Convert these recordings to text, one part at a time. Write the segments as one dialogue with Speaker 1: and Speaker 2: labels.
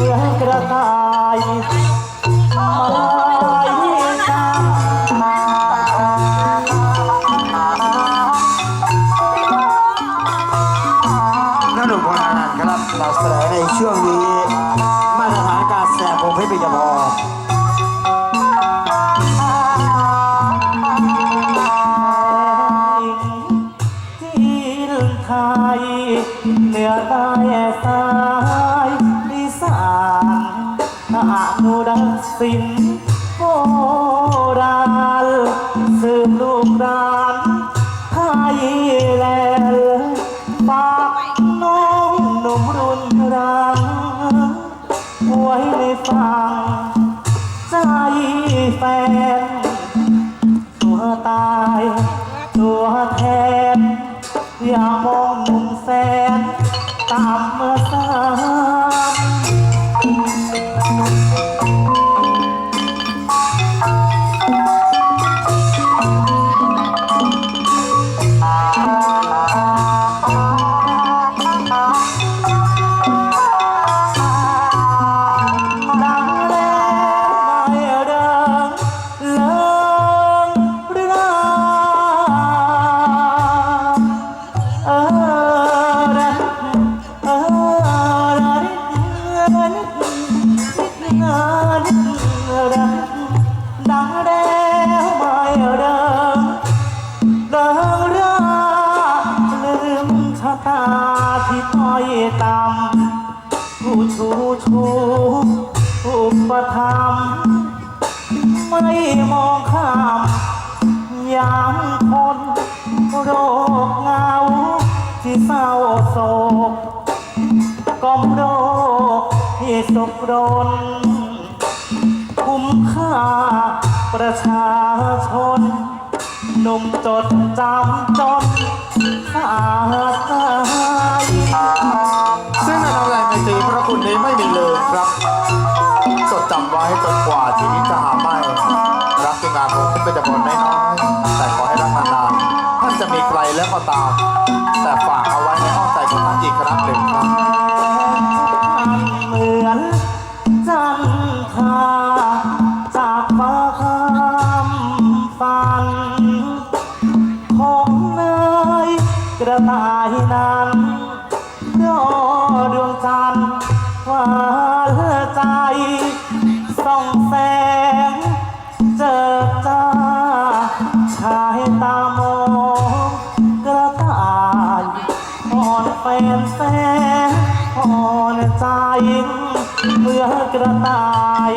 Speaker 1: เพื่อกระต่ายมาลายที่มมานุกนครับเราเสนอในช่วงนี้ มาตรฐานการแสบผมให้เป็นกระพอเหนือใต้สา ดังสินโบราณสืบลูกหลานไทยแลนด์ฝากน้องหนุ่มรุ่นรังไว้ในฟังใจแฟน ตัวตายตัวแทน อย่ามองหนุ่มแสนตามเมื่อ ที่ต้อยต่ำผู้ชูชูอุปธรรม ไม่มองข้ามยามคนโรคเงา ที่เศร้าโศกกล่อมโรคที่สุกรน คุ้มค่าประชาชน หนุ่มจดจำจนขาดใจ
Speaker 2: ซึ่งในทำแรงในตีพระคุณนี้ไม่มีเลยครับ จดจำไว้จนกว่าชีวิตจะหาไม่ รักที่งานของท่านเป็นจำนวนน้อยแต่ขอให้รักนานๆท่านจะมีใครแล้วก็ตาม ตา
Speaker 1: ยนั้นรอดวงจันทร์ว่าใจส่องแสง เจอจ้าชายตามองกระต่ายอ่อนแฟนแฟนอ่อนใจเมื่อกระต่าย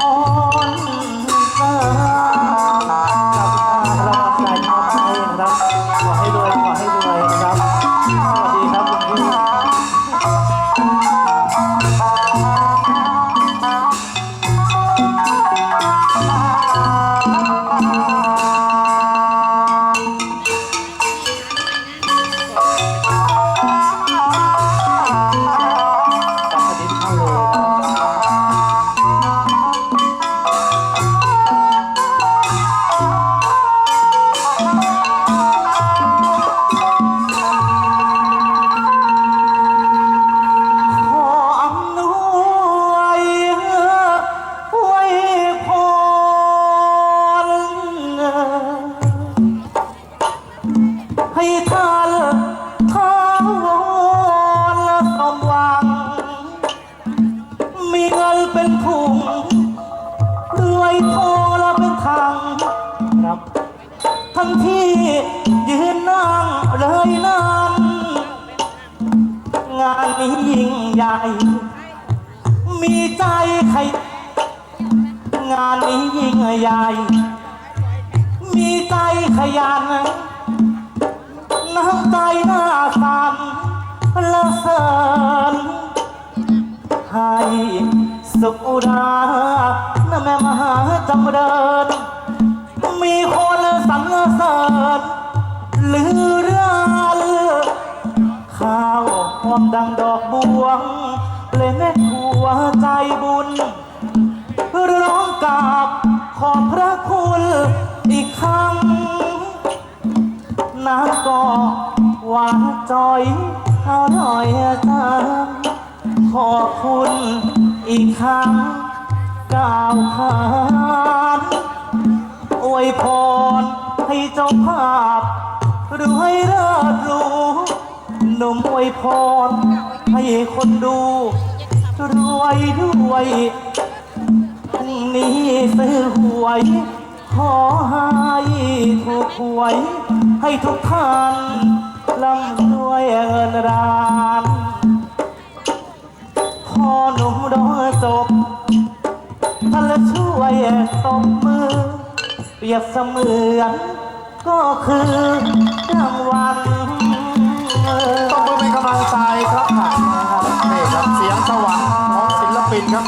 Speaker 1: อ่อนใจ ที่ยืนนั่งเลยนั่งงานนี้ยิ่งใหญ่ มีใจใคร งานนี้ยิ่งใหญ่ มีใจขยัน น้ำใจหน้าสันละเสริญให้สุขอุรานะแม่มหาจำเริญมีคน สรรเสริญลือเรื่องข้าวหอมดังดอกบวงเลยแม่หัวใจบุญร้องกราบขอบพระคุณอีกครั้งน้ำก็หวานจอยอร่อยจังขอบคุณอีกครั้งกล่าวขานอวยพร ให้เจ้าภาพรวยเลิศรูหนุ่มอวยพร ให้คนดูรวยด้วยพรุ่งนี้ซื้อหวย ขอให้ถูกหวย ให้ทุกท่านร่ำรวยเงินรานพอหนุ่มร้อจบท่านละช่วยตบมือ เปรียบเสมือนก็คือรางวัล
Speaker 2: ต้องมือเป็นกำลังใจครับนี่ครับเสียงสวรรค์ของศิลปินครับ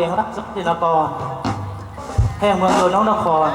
Speaker 1: วเจ้าเองรักสุจินกรแห่งเมืองโดนน้องนคร